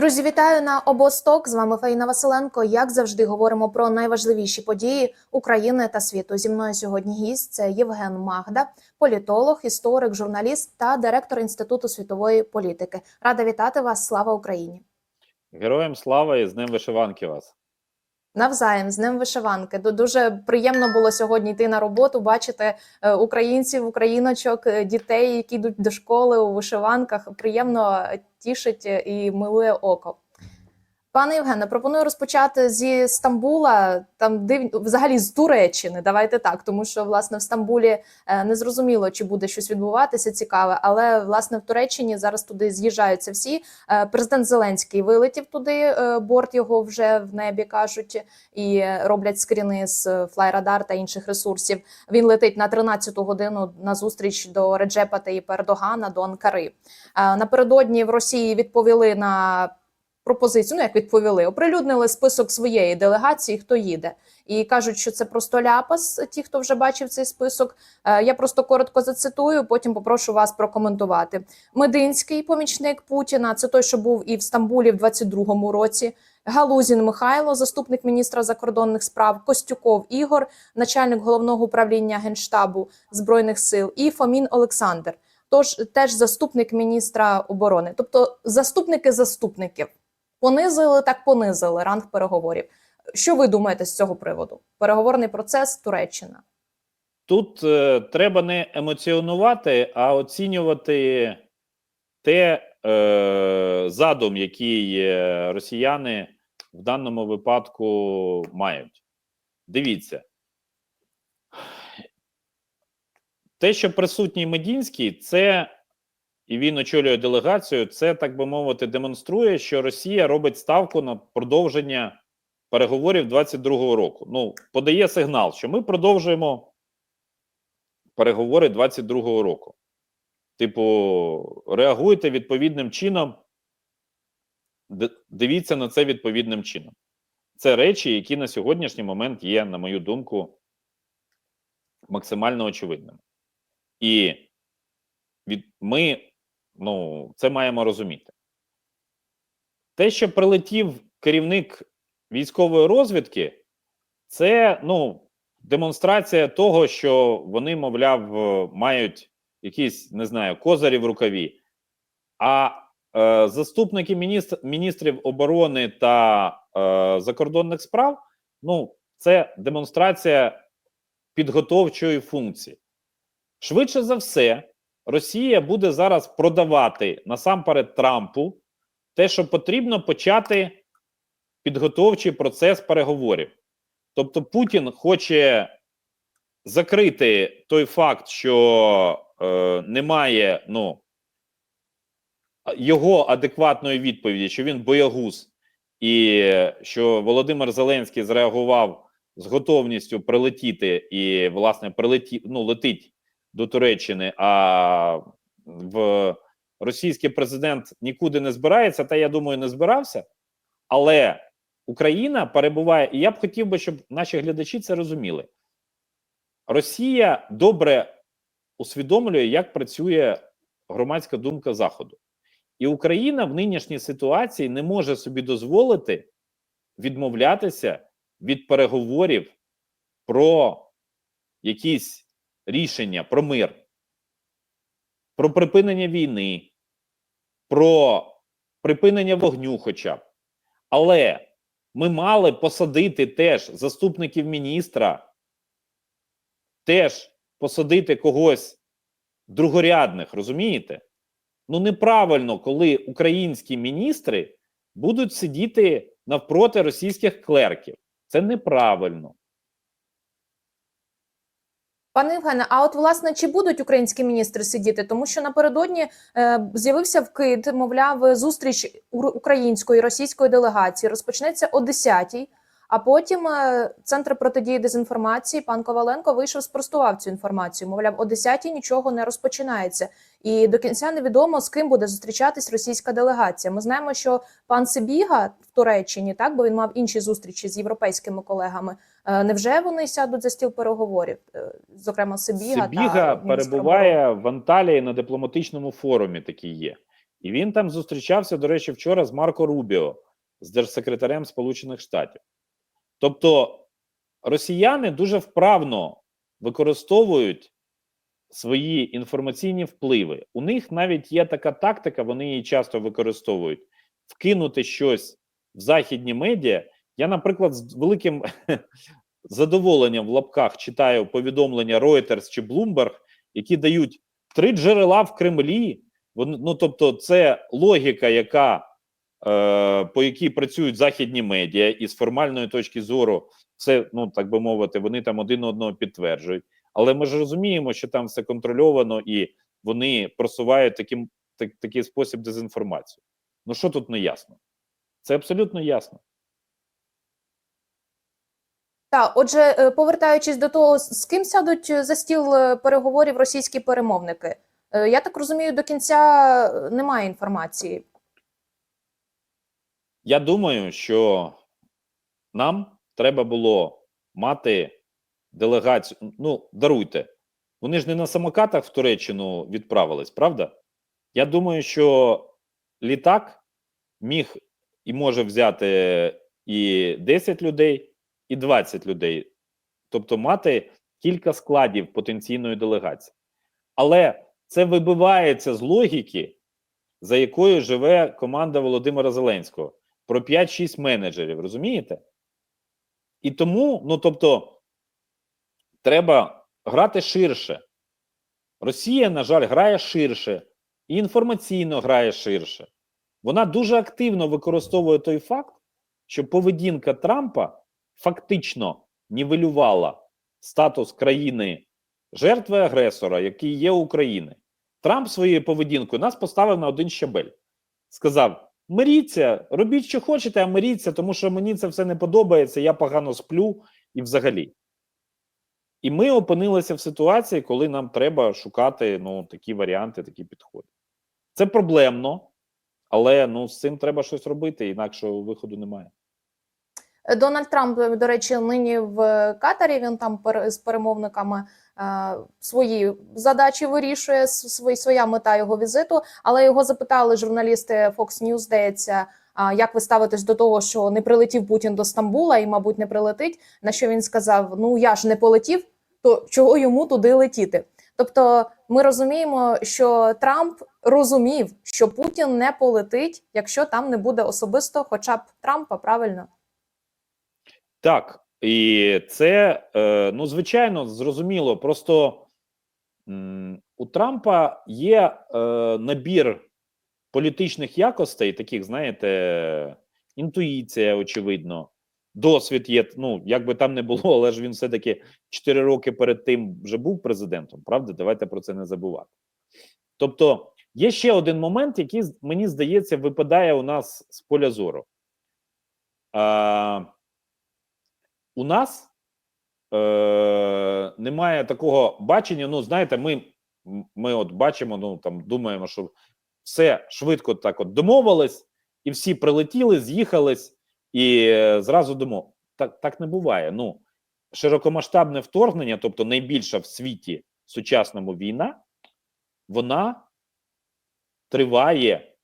Друзі, вітаю на обосток. З вами Фаїна Василенко. Як завжди, говоримо про найважливіші події України та світу. Зі мною сьогодні гість це Євген Магда, політолог, історик, журналіст та директор інституту світової політики. Рада вітати вас. Слава Україні! Героям слава і з ним вишиванки вас. Навзаєм з ним вишиванки. Дуже приємно було сьогодні йти на роботу, бачити е, українців, україночок, е, дітей, які йдуть до школи у вишиванках. Приємно тішить е, і милує око. Пане Євгене, пропоную розпочати зі Стамбула, там див... взагалі з Туреччини. Давайте так, тому що власне в Стамбулі е, не зрозуміло, чи буде щось відбуватися цікаве, але власне в Туреччині зараз туди з'їжджаються всі. Е, Президент Зеленський вилетів туди, е, борт його вже в небі кажуть, і роблять скріни з флайрадар та інших ресурсів. Він летить на 13-ту годину на зустріч до Реджепа Таїпа Ердогана до Анкари. Напередодні в Росії відповіли на пропозицію. Ну як відповіли, оприлюднили список своєї делегації, хто їде, і кажуть, що це просто ляпас. Ті, хто вже бачив цей список. Е, Я просто коротко зацитую, потім попрошу вас прокоментувати. Мединський помічник Путіна. Це той, що був і в Стамбулі в 22-му році. Галузін Михайло, заступник міністра закордонних справ, Костюков Ігор, начальник головного управління генштабу збройних сил, і Фомін Олександр. Тож теж заступник міністра оборони, тобто заступники заступників понизили так понизили ранг переговорів. Що ви думаєте з цього приводу? Переговорний процес Туреччина. Тут е, треба не емоціонувати, а оцінювати те е, задум, який росіяни в даному випадку мають. Дивіться. Те, що присутній Медінський, це і він очолює делегацію, це, так би мовити, демонструє, що Росія робить ставку на продовження переговорів 22-го року. Ну, подає сигнал, що ми продовжуємо переговори 22-го року. Типу, реагуйте відповідним чином, дивіться на це відповідним чином. Це речі, які на сьогоднішній момент є, на мою думку, максимально очевидними. І від, ми ну, це маємо розуміти. Те, що прилетів керівник військової розвідки, це ну, демонстрація того, що вони, мовляв, е, мають якісь, не знаю, козирі в рукаві. А е, заступники міністр, міністрів оборони та е, закордонних справ ну, це демонстрація підготовчої функції. Швидше за все, Росія буде зараз продавати насамперед Трампу те, що потрібно почати підготовчий процес переговорів. Тобто Путін хоче закрити той факт, що е, немає ну, його адекватної відповіді, що він боягуз, і що Володимир Зеленський зреагував з готовністю прилетіти і, власне, прилеті, ну, летить до Туреччини, а в російський президент нікуди не збирається, та я думаю, не збирався. Але Україна перебуває, і я б хотів би, щоб наші глядачі це розуміли. Росія добре усвідомлює, як працює громадська думка Заходу. І Україна в нинішній ситуації не може собі дозволити відмовлятися від переговорів про якісь рішення про мир, про припинення війни, про припинення вогню, хоча б. Але ми мали посадити теж заступників міністра, теж посадити когось другорядних, розумієте? Ну, неправильно, коли українські міністри будуть сидіти навпроти російських клерків. Це неправильно. Пане Євгене, а от власне чи будуть українські міністри сидіти? Тому що напередодні е, з'явився вкид, мовляв, зустріч української російської делегації розпочнеться о 10-й, а потім е, центр протидії дезінформації пан Коваленко вийшов спростував цю інформацію. Мовляв, о 10-й нічого не розпочинається, і до кінця невідомо з ким буде зустрічатись російська делегація. Ми знаємо, що пан Сибіга в Туреччині так, бо він мав інші зустрічі з європейськими колегами. Е, Невже вони сядуть за стіл переговорів? Е, Зокрема, Сибіга, Сибіга та перебуває в Анталії на дипломатичному форумі. Такий є, І він там зустрічався, до речі, вчора з Марко Рубіо, з держсекретарем Сполучених Штатів. Тобто росіяни дуже вправно використовують свої інформаційні впливи. У них навіть є така тактика, вони її часто використовують: вкинути щось в західні медіа. Я, наприклад, з великим задоволенням в лапках читаю повідомлення Reuters чи Bloomberg, які дають три джерела в Кремлі. Ну тобто, це логіка, яка е, по якій працюють західні медіа, і з формальної точки зору, все, ну так би мовити, вони там один одного підтверджують. Але ми ж розуміємо, що там все контрольовано і вони просувають таким так, такий спосіб дезінформацію. Ну що тут не ясно? Це абсолютно ясно. Так, отже, е, повертаючись до того, з ким сядуть за стіл е, переговорів російські перемовники, Е, я так розумію, до кінця е, немає інформації. Я думаю, що нам треба було мати делегацію. Ну, даруйте, вони ж не на самокатах в Туреччину відправились, правда? Я думаю, що літак міг і може взяти і 10 людей, і 20 людей, тобто мати кілька складів потенційної делегації. Але це вибивається з логіки, за якою живе команда Володимира Зеленського про 5-6 менеджерів, розумієте? І тому, ну тобто, треба грати ширше. Росія, на жаль, грає ширше, і інформаційно грає ширше. Вона дуже активно використовує той факт, що поведінка Трампа фактично нівелювала статус країни жертви агресора, який є України. Трамп своєю поведінкою нас поставив на один щабель. Сказав: миріться, робіть, що хочете, а миріться, тому що мені це все не подобається, я погано сплю і взагалі. І ми опинилися в ситуації, коли нам треба шукати ну, такі варіанти, такі підходи. Це проблемно, але ну, з цим треба щось робити, інакшого виходу немає. Дональд Трамп, до речі, нині в Катарі. Він там з перемовниками е, свої задачі вирішує. своя мета його візиту. Але його запитали журналісти Fox News, здається. Як ви ставитесь до того, що не прилетів Путін до Стамбула і, мабуть, не прилетить? На що він сказав: Ну я ж не полетів, то чого йому туди летіти? Тобто, ми розуміємо, що Трамп розумів, що Путін не полетить, якщо там не буде особисто, хоча б Трампа, правильно. Так, і це, е, ну, звичайно, зрозуміло. Просто у Трампа є е, набір політичних якостей, таких, знаєте, інтуїція, очевидно, досвід є. Ну, як би там не було, але ж він все-таки 4 роки перед тим вже був президентом, правда? Давайте про це не забувати. Тобто, є ще один момент, який, мені здається, випадає у нас з поля зору. У нас е, немає такого бачення. Ну, знаєте, ми, ми от бачимо, ну там думаємо, що все швидко так от домовились, і всі прилетіли, з'їхались і е, зразу домов. Так, так не буває. Ну, широкомасштабне вторгнення, тобто найбільша в світі сучасному війна, вона триває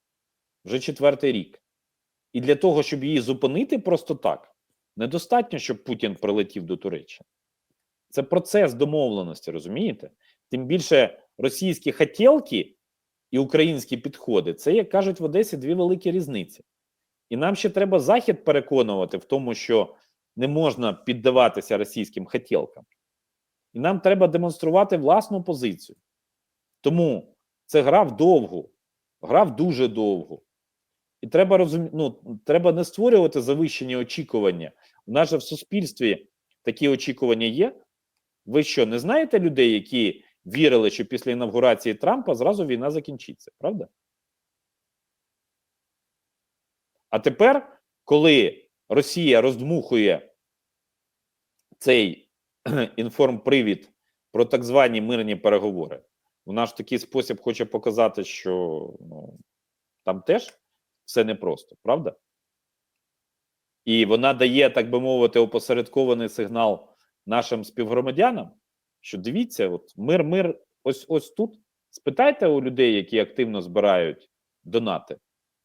вже четвертий рік. І для того, щоб її зупинити просто так, недостатньо, щоб Путін прилетів до Туреччини. Це процес домовленості, розумієте? Тим більше російські хотілки і українські підходи це, як кажуть в Одесі, дві великі різниці. І нам ще треба Захід переконувати в тому, що не можна піддаватися російським хотілкам. І нам треба демонструвати власну позицію. Тому це гра вдовгу, гра дуже довгу. І треба розумі... ну, треба не створювати завищені очікування. У нас же в суспільстві такі очікування є. Ви що, не знаєте людей, які вірили, що після інавгурації Трампа зразу війна закінчиться, правда? А тепер, коли Росія роздмухує цей інформпривід про так звані мирні переговори, вона ж такий спосіб хоче показати, що ну, там теж все непросто, правда? І вона дає, так би мовити, опосередкований сигнал нашим співгромадянам, що дивіться, от мир, мир, ось ось тут. Спитайте у людей, які активно збирають донати.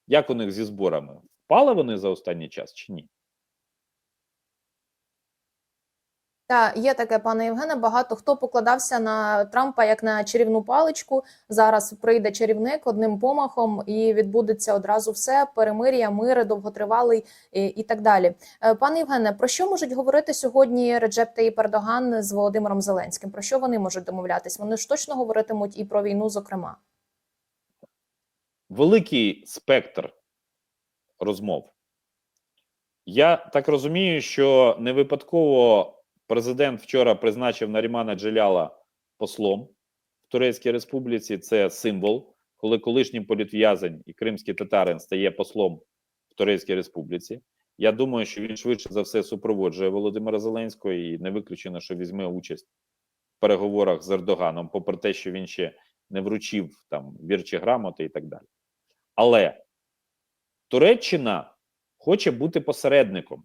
Як у них зі зборами? Впали вони за останній час чи ні? Та є таке, пане Євгене. Багато хто покладався на Трампа як на чарівну паличку. Зараз прийде чарівник одним помахом, і відбудеться одразу все: перемир'я, мир, довготривалий і, і так далі. Е, Пане Євгене, про що можуть говорити сьогодні Реджеп Таїп Ердоган з Володимиром Зеленським? Про що вони можуть домовлятись? Вони ж точно говоритимуть і про війну, зокрема. великий спектр розмов. Я так розумію, що не випадково президент вчора призначив Нарімана Джеляла послом в Турецькій Республіці. Це символ, коли колишній політв'язень і кримський татарин стає послом в Турецькій Республіці. Я думаю, що він швидше за все супроводжує Володимира Зеленського і не виключено, що візьме участь в переговорах з Ердоганом, попри те, що він ще не вручив там вірчі грамоти і так далі. Але Туреччина хоче бути посередником.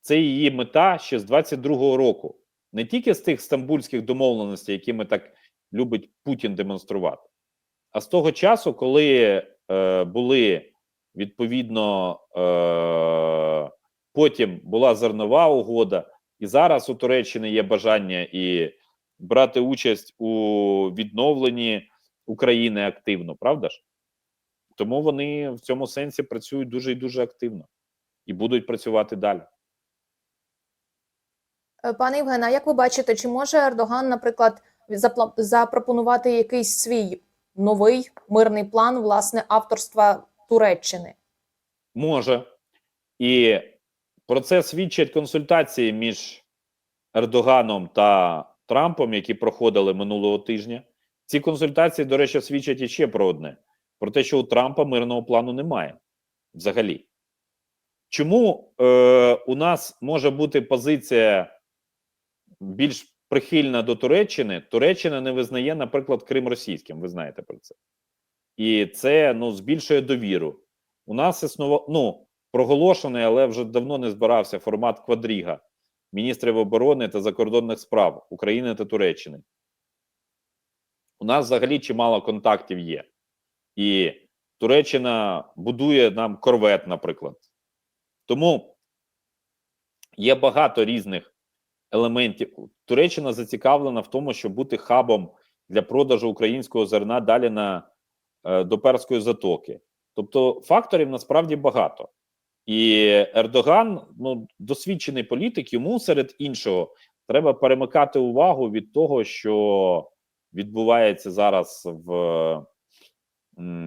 Це її мета ще з 22-го року, не тільки з тих стамбульських домовленостей, якими так любить Путін демонструвати, а з того часу, коли е, були відповідно е, потім була зернова угода, і зараз у Туреччини є бажання і брати участь у відновленні України активно, правда ж? Тому вони в цьому сенсі працюють дуже і дуже активно і будуть працювати далі. Е, Пане Євгене, як ви бачите, чи може Ердоган, наприклад, запропонувати якийсь свій новий мирний план власне авторства Туреччини? Може. І про це свідчать консультації між Ердоганом та Трампом, які проходили минулого тижня. Ці консультації, до речі, свідчать іще про одне: про те, що у Трампа мирного плану немає взагалі. Чому е, у нас може бути позиція більш прихильна до Туреччини? Туреччина не визнає, наприклад, Крим російським. Ви знаєте про це. І це ну, збільшує довіру. У нас існував ну, проголошений, але вже давно не збирався формат квадріга міністрів оборони та закордонних справ України та Туреччини. У нас взагалі чимало контактів є. І Туреччина будує нам корвет, наприклад. Тому є багато різних елементів. Туреччина зацікавлена в тому, щоб бути хабом для продажу українського зерна далі на, е, до Перської затоки. Тобто факторів насправді багато. І Ердоган, ну, досвідчений політик, йому серед іншого треба перемикати увагу від того, що відбувається зараз в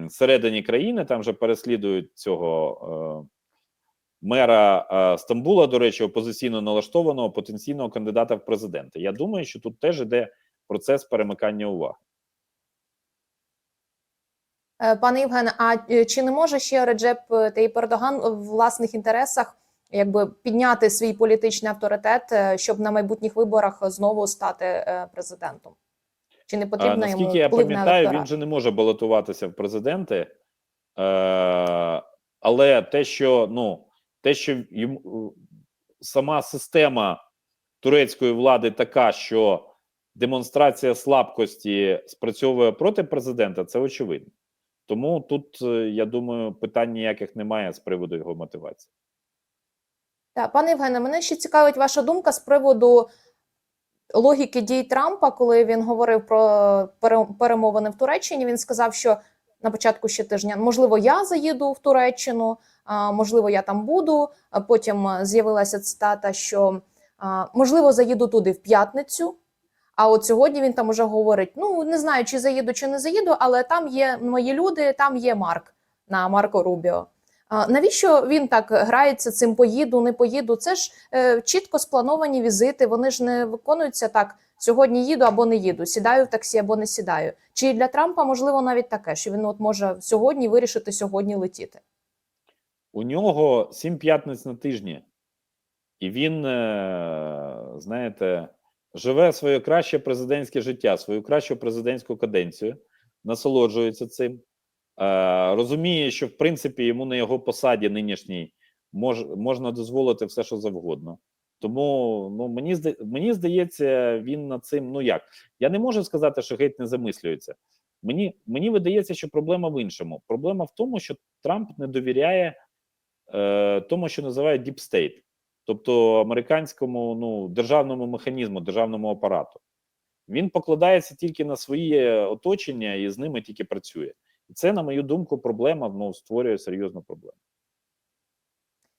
середині країни. Там вже переслідують цього е, мера е, Стамбула, до речі, опозиційно налаштованого потенційного кандидата в президенти. Я думаю, що тут теж іде процес перемикання уваги. Е, Пане Євгене, а е, чи не може ще Реджеп Таїп Ердоган в власних інтересах якби підняти свій політичний авторитет, щоб на майбутніх виборах знову стати президентом? Чи не А, потрібно йому наскільки я вплив на пам'ятаю, він же не може балотуватися в президенти. Але те, що ну, те, що йому сама система турецької влади така, що демонстрація слабкості спрацьовує проти президента, це очевидно. Тому тут, е, я думаю, питань ніяких немає з приводу його мотивації. Так, пане Євгене, мене ще цікавить ваша думка з приводу логіки дій Трампа, коли він говорив про перемовини в Туреччині. Він сказав, що на початку ще тижня можливо я заїду в Туреччину, можливо, я там буду. Потім з'явилася цитата, що можливо заїду туди в п'ятницю. А от сьогодні він там уже говорить: ну не знаю, чи заїду, чи не заїду, але там є мої люди, там є Марк на Марко Рубіо. Навіщо він так грається цим поїду, не поїду? Це ж е, чітко сплановані візити. Вони ж не виконуються так. Сьогодні їду або не їду, сідаю в таксі або не сідаю. Чи для Трампа можливо навіть таке, що він от може сьогодні вирішити сьогодні летіти? У нього сім п'ятниць на тижні, і він, е, знаєте, живе своє краще президентське життя, свою кращу президентську каденцію, насолоджується цим, е, розуміє, що в принципі йому на його посаді нинішній мож, можна дозволити все, що завгодно. Тому ну мені зда- мені здається, він над цим. Ну як я не можу сказати, що геть не замислюється. Мені, мені видається, що проблема в іншому. Проблема в тому, що Трамп не довіряє е, тому, що називають State, тобто американському ну, державному механізму, державному апарату. Він покладається тільки на своє оточення і з ними тільки працює. І це, на мою думку, проблема ну, створює серйозну проблему.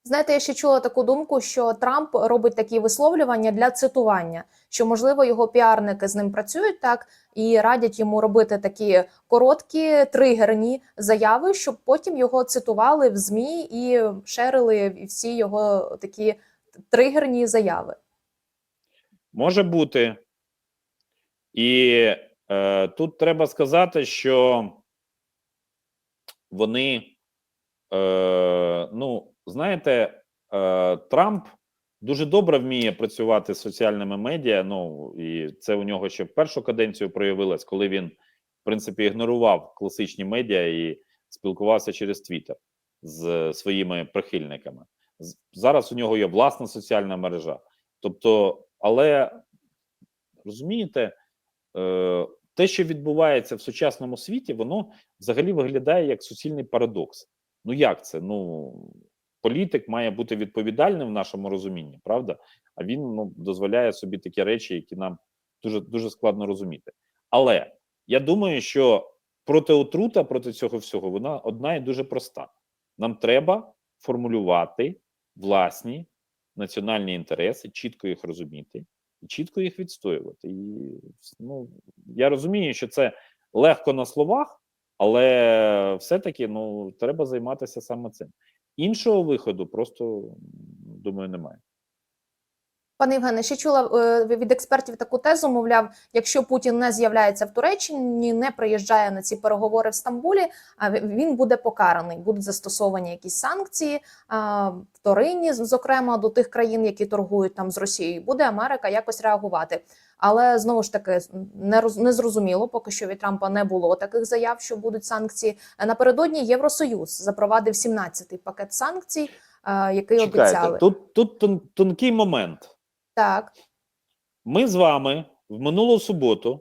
Знаєте, я ще чула таку думку, що Трамп робить такі висловлювання для цитування, що можливо його піарники з ним працюють так і радять йому робити такі короткі тригерні заяви, щоб потім його цитували в змі і шерили всі його такі тригерні заяви. Може бути. І е, тут треба сказати, що вони, е, ну, знаєте, е, Трамп дуже добре вміє працювати з соціальними медіа. Ну, і це у нього ще в першу каденцію проявилось, коли він, в принципі, ігнорував класичні медіа і спілкувався через Твіттер з своїми прихильниками. Зараз у нього є власна соціальна мережа. Тобто, але розумієте, е, те, що відбувається в сучасному світі, воно взагалі виглядає як суцільний парадокс. Ну як це? Ну політик має бути відповідальним в нашому розумінні, правда? А він ну, дозволяє собі такі речі, які нам дуже дуже складно розуміти. Але я думаю, що протиотрута проти цього всього вона одна і дуже проста. Нам треба формулювати власні національні інтереси, чітко їх розуміти і чітко їх відстоювати. І ну я розумію, що це легко на словах, але все-таки ну треба займатися саме цим. Іншого виходу просто думаю немає. Пане Євгене, ще чула е, від експертів таку тезу, мовляв, якщо Путін не з'являється в Туреччині, не приїжджає на ці переговори в Стамбулі, а він буде покараний. Будуть застосовані якісь санкції вторинні, зокрема до тих країн, які торгують там з Росією. Буде Америка якось реагувати. Але знову ж таки не роз- не зрозуміло, поки що від Трампа не було таких заяв, що будуть санкції. Е, Напередодні Євросоюз запровадив 17-й пакет санкцій, е, який обіцяли. тут, тут тон, тонкий момент. Так. Ми з вами в минулу суботу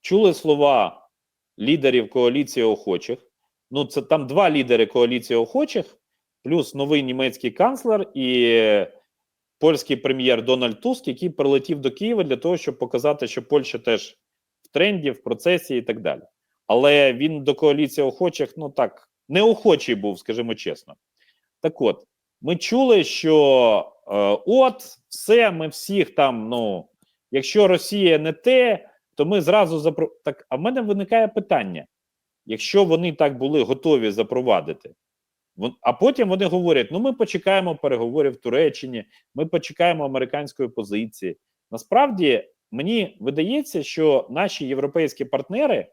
чули слова лідерів коаліції охочих. Ну, це там два лідери коаліції охочих, плюс новий німецький канцлер і польський прем'єр Дональд Туск, який прилетів до Києва для того, щоб показати, що Польща теж в тренді, в процесі і так далі. Але він до коаліції охочих, ну так, неохочий був, скажімо чесно. Так от, ми чули, що е, от все, ми всіх там, ну, якщо Росія не те, то ми зразу запро... Так, а в мене виникає питання: якщо вони так були готові запровадити, а потім вони говорять: ну, ми почекаємо переговорів в Туреччині, ми почекаємо американської позиції. Насправді, мені видається, що наші європейські партнери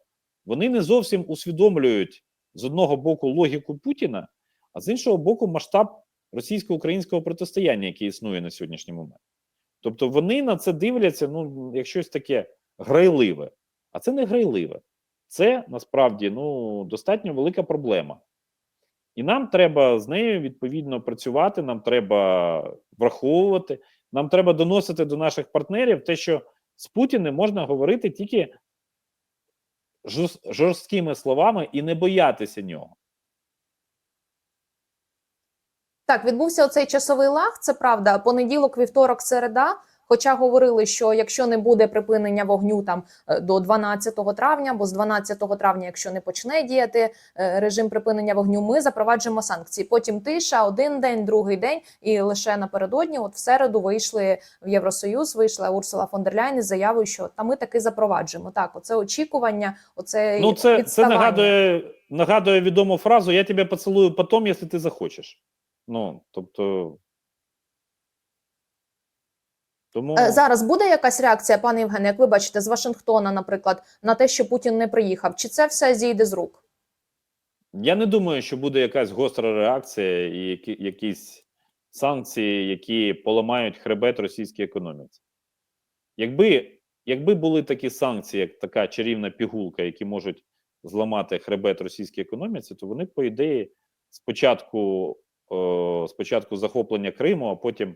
вони не зовсім усвідомлюють з одного боку логіку Путіна, а з іншого боку, масштаб російсько-українського протистояння, яке існує на сьогоднішній момент. Тобто вони на це дивляться, ну, як щось таке грайливе. А це не грайливе. Це насправді ну, достатньо велика проблема. І нам треба з нею відповідно працювати, нам треба враховувати, нам треба доносити до наших партнерів те, що з Путіним можна говорити тільки жорсткими словами і не боятися нього. Так, відбувся оцей часовий лаг. Це правда. Понеділок, вівторок, середа. Хоча говорили, що якщо не буде припинення вогню там е, до 12 травня, бо з 12 травня, якщо не почне діяти е, режим припинення вогню, ми запроваджуємо санкції. Потім тиша, один день, другий день, і лише напередодні, от в середу, вийшли в Євросоюз, вийшла Урсула фон дер Ляйн із заявою, що та ми таки запроваджуємо. Так, оце очікування, оце Ну, це, це нагадує, нагадує відому фразу: я тебе поцілую потім, якщо ти захочеш. Ну, тобто. Тому Е, Зараз буде якась реакція, пане Євгене, як ви бачите, з Вашингтона, наприклад, на те, що Путін не приїхав? Чи це все зійде з рук? я не думаю, що буде якась гостра реакція і які, якісь санкції, які поламають хребет російській економіці. Якби, якби були такі санкції, як така чарівна пігулка, які можуть зламати хребет російській економіці, то вони, по ідеї, спочатку, о, спочатку захоплення Криму, а потім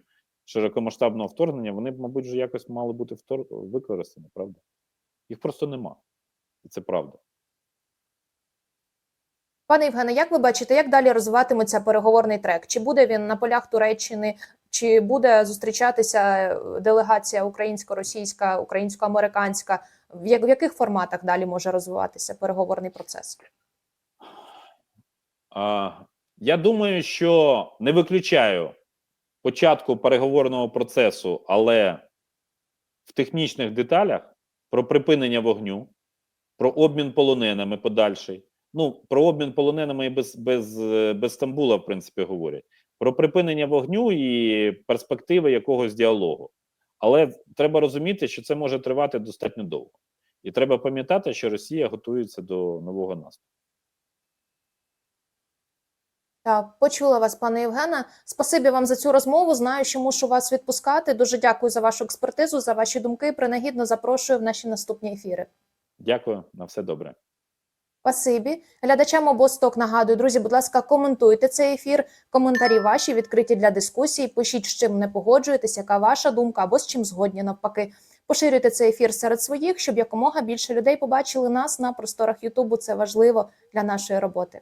широкомасштабного вторгнення, вони б, мабуть, вже якось мали бути втор... використані, правда? Їх просто нема. І це правда. Пане Євгене, як ви бачите, як далі розвиватиметься переговорний трек? Чи буде він на полях Туреччини, чи буде зустрічатися е, делегація українсько-російська, українсько-американська? В як- в яких форматах далі може розвиватися переговорний процес? Я думаю, що не виключаю початку переговорного процесу, але в технічних деталях про припинення вогню, про обмін полоненими подальший. Ну, про обмін полоненими і без, без, без Стамбула, в принципі, говорять. Про припинення вогню і перспективи якогось діалогу. Але треба розуміти, що це може тривати достатньо довго. І треба пам'ятати, що Росія готується до нового наступу. Так, почула вас, пане Євгене. Спасибі вам за цю розмову. Знаю, що мушу вас відпускати. Дуже дякую за вашу експертизу, за ваші думки. Принагідно запрошую в наші наступні ефіри. Дякую, на все добре. Спасибі. Глядачам обосток нагадую, друзі, будь ласка, коментуйте цей ефір. Коментарі ваші відкриті для дискусії. Пишіть, з чим не погоджуєтесь, яка ваша думка або з чим згодні навпаки. Поширюйте цей ефір серед своїх, щоб якомога більше людей побачили нас на просторах Ютубу. Це важливо для нашої роботи.